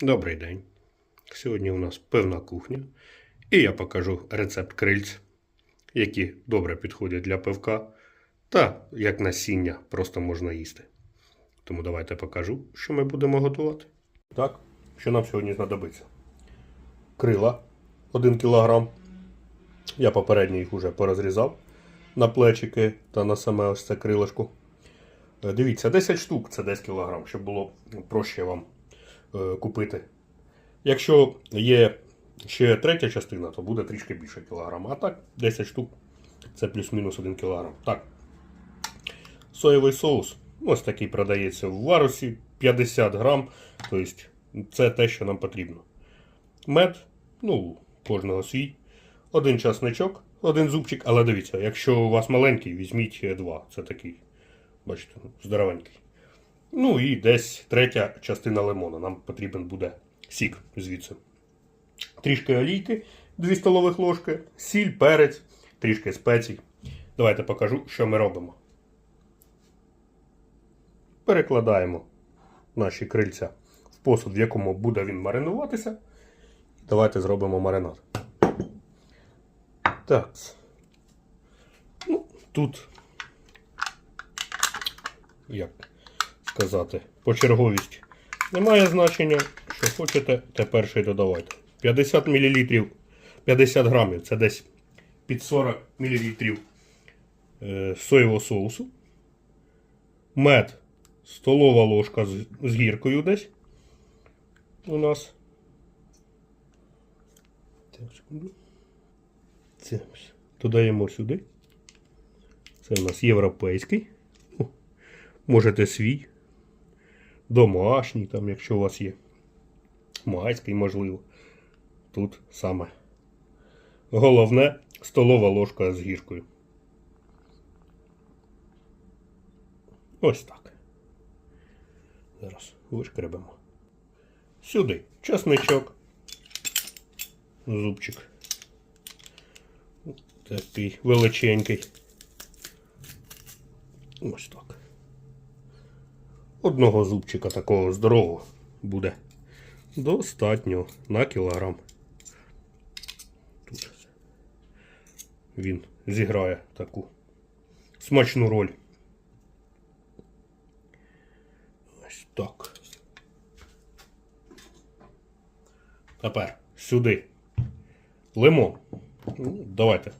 Добрий день. Сьогодні у нас певна кухня, і я покажу рецепт крильць, які добре підходять для пивка та як насіння просто можна їсти. Тому давайте покажу, що ми будемо готувати. Так, що нам сьогодні знадобиться? Крила 1 кг. Я попередньо їх уже порозрізав на плечики та на саме ось це крилишко. Е, Дивіться, 10 штук це 10 кг, щоб було проще вам купити. Якщо є ще третя частина, то буде трішки більше кілограма. А так, 10 штук це плюс-мінус 1 кілограм. Так. Соєвий соус. Ось такий продається в варусі 50 грам. Тобто це те, що нам потрібно. Мед, ну, кожного свій. Один часничок, один зубчик, але дивіться, якщо у вас маленький, візьміть е, два. Це такий, бачите, здоровенький. Ну і десь третя частина лимона. Нам потрібен буде сік звідси. Трішки олійки, 2 столових ложки, сіль, перець, трішки спецій. Давайте покажу, що ми робимо. Перекладаємо наші крильця в посуд, в якому буде він маринуватися. Давайте зробимо маринад. Так. Ну, тут, як сказати, почерговість немає значення. Що хочете, те перший додавайте. 50 мл, 50 грамів це десь під 40 мл е, соєвого соусу. Мед столова ложка з, гіркою десь. У нас. Так, секунду. Це. Додаємо сюди. Це у нас європейський. Можете свій. Домашній, там, якщо у вас є. Майський, можливо. Тут саме. Головне столова ложка з гіркою. Ось так. Зараз вишкребемо. Сюди часничок. Зубчик. Такий величенький. Ось так. Одного зубчика такого здорового буде достатньо на кілограм. Тут він зіграє таку смачну роль. Ось так. Тепер сюди лимон. Ну, Давайте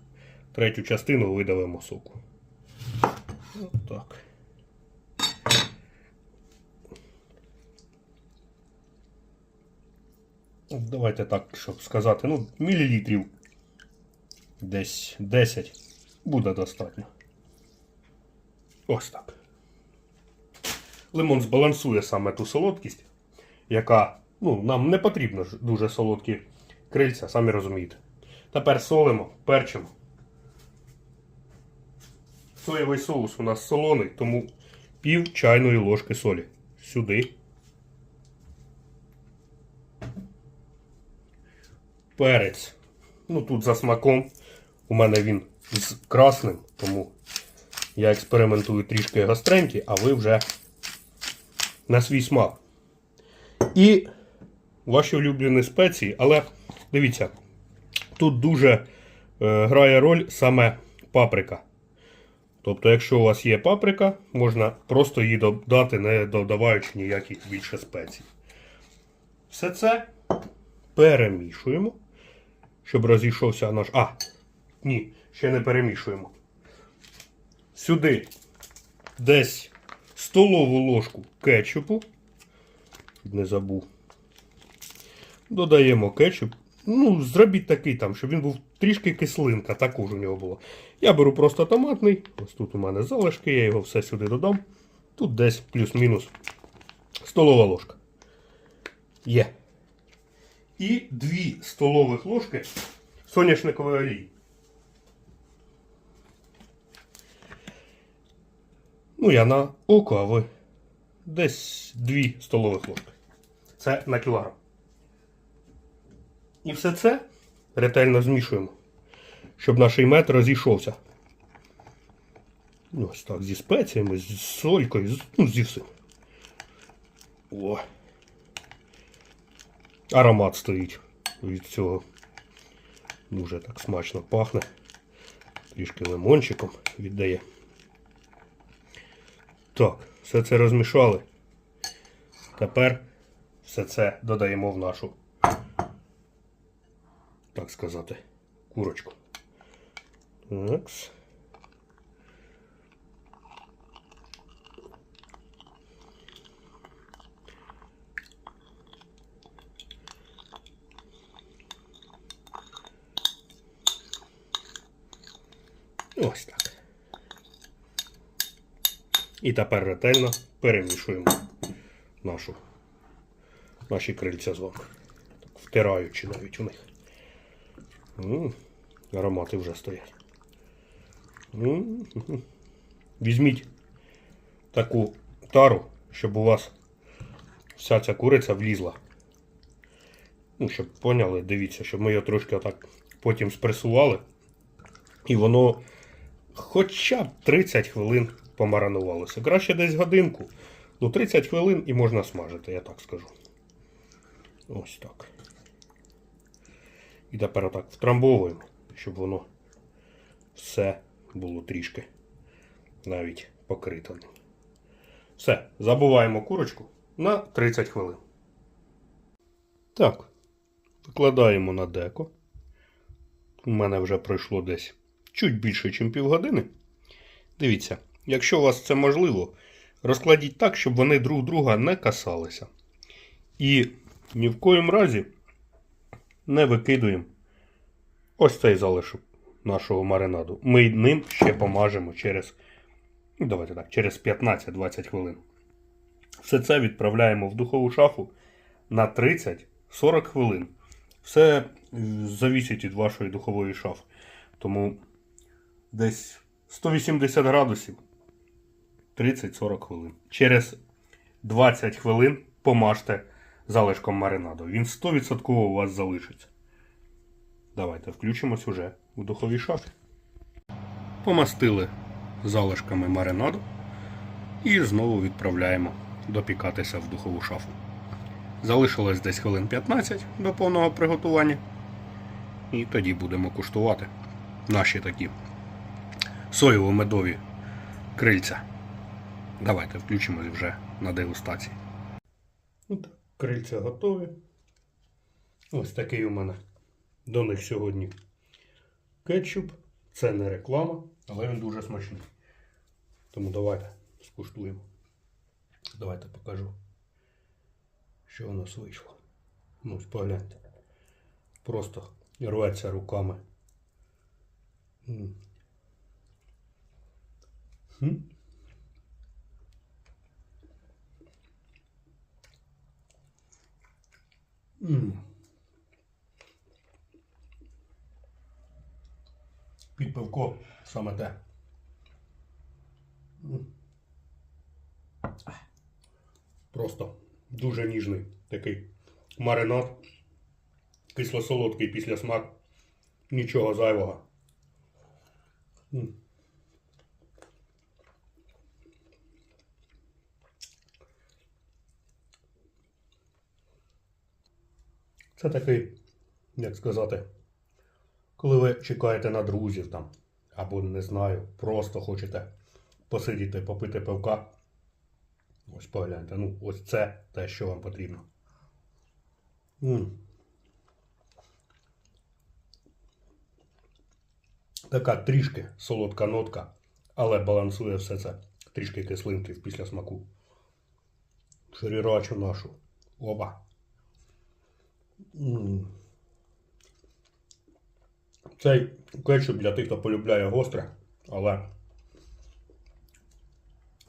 третю частину видавимо соку. Отак. Давайте так, щоб сказати, ну, мілілітрів десь 10 буде достатньо. Ось так. Лимон збалансує саме ту солодкість, яка ну, нам не потрібно дуже солодкі крильця, самі розумієте. Тепер солимо, перчимо. Соєвий соус у нас солоний, тому пів чайної ложки солі. Сюди. Перець. Ну тут за смаком. У мене він з красним, тому я експериментую трішки гостренький, а ви вже на свій смак. І ваші улюблені спеції, але дивіться, тут дуже е, грає роль саме паприка. Тобто, якщо у вас є паприка, можна просто її додати, не додаваючи ніяких більше спецій. Все це перемішуємо, щоб розійшовся наш. А, ні, ще не перемішуємо. Сюди десь столову ложку кетчупу. Не забув. Додаємо кетчуп. Ну, зробіть такий там, щоб він був трішки кислинка, також у нього було. Я беру просто томатний. Ось тут у мене залишки, я його все сюди додам. Тут десь плюс-мінус столова ложка. Є. І 2 столових ложки соняшникової олії. Ну, я на око, а ви десь 2 столових ложки. Це на кілограм. І все це ретельно змішуємо, щоб наш мед розійшовся. Ну, Ось так, зі спеціями, з солькою, ну, зі всім. О. Аромат стоїть від цього. Дуже так смачно пахне. Трішки лимончиком віддає. Так, все це розмішали. Тепер все це додаємо в нашу, так сказати, курочку. Такс. Ось так. І тепер ретельно перемішуємо нашу, наші крильця з вами. Втираючи навіть у них. М, аромати вже стоять. М, мгм. Візьміть таку тару, щоб у вас вся ця куриця влізла. Ну, щоб поняли, дивіться, щоб ми його трошки отак потім спресували. І воно хоча б 30 хвилин помаранувалося. Краще десь годинку. Ну, 30 хвилин і можна смажити, я так скажу. Ось так. І тепер отак втрамбовуємо, щоб воно все було трішки навіть покрито. Все, забуваємо курочку на 30 хвилин. Так, викладаємо на деко. У мене вже пройшло десь чуть більше, ніж півгодини. Дивіться, якщо у вас це можливо, розкладіть так, щоб вони друг друга не касалися. І ні в коїм разі не викидуємо ось цей залишок нашого маринаду. Ми ним ще помажемо через, ну, давайте так, через 15-20 хвилин. Все це відправляємо в духову шафу на 30-40 хвилин. Все завісить від вашої духової шафи. Тому десь 180 градусів 30-40 хвилин. Через 20 хвилин помажте залишком маринаду. Він 100% у вас залишиться. Давайте включимось уже у духовій шафі. Помастили залишками маринаду і знову відправляємо допікатися в духову шафу. Залишилось десь хвилин 15 до повного приготування. І тоді будемо куштувати наші такі соєво-медові крильця. Давайте включимось вже на дегустації. Так, крильця готові. Ось такий у мене до них сьогодні кетчуп. Це не реклама, але він дуже смачний. Тому давайте скуштуємо. Давайте покажу, що у нас вийшло. Ну, погляньте. Просто рветься руками. М. Під пивко саме те. Просто дуже ніжний такий маринад. Кисло-солодкий після смак. Нічого зайвого. Це такий, як сказати, коли ви чекаєте на друзів там, або не знаю, просто хочете посидіти, попити пивка. Ось погляньте, ну ось це те, що вам потрібно. М. Така трішки солодка нотка, але балансує все це трішки кислинки після смаку. Ширірачу нашу. Оба. Цей кетчуп для тих, хто полюбляє гостре, але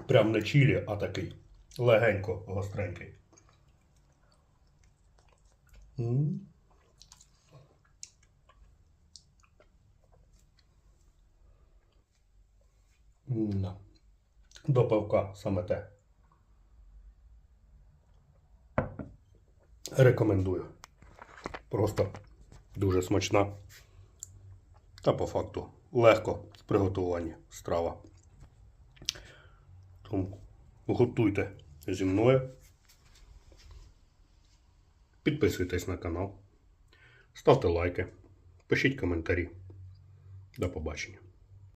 прям не чилі, а такий легенько гостренький. До пивка саме те. Рекомендую. Просто дуже смачна. Та по факту легко в приготуванні страва. Тому готуйте зі мною. Підписуйтесь на канал, ставте лайки, пишіть коментарі. До побачення.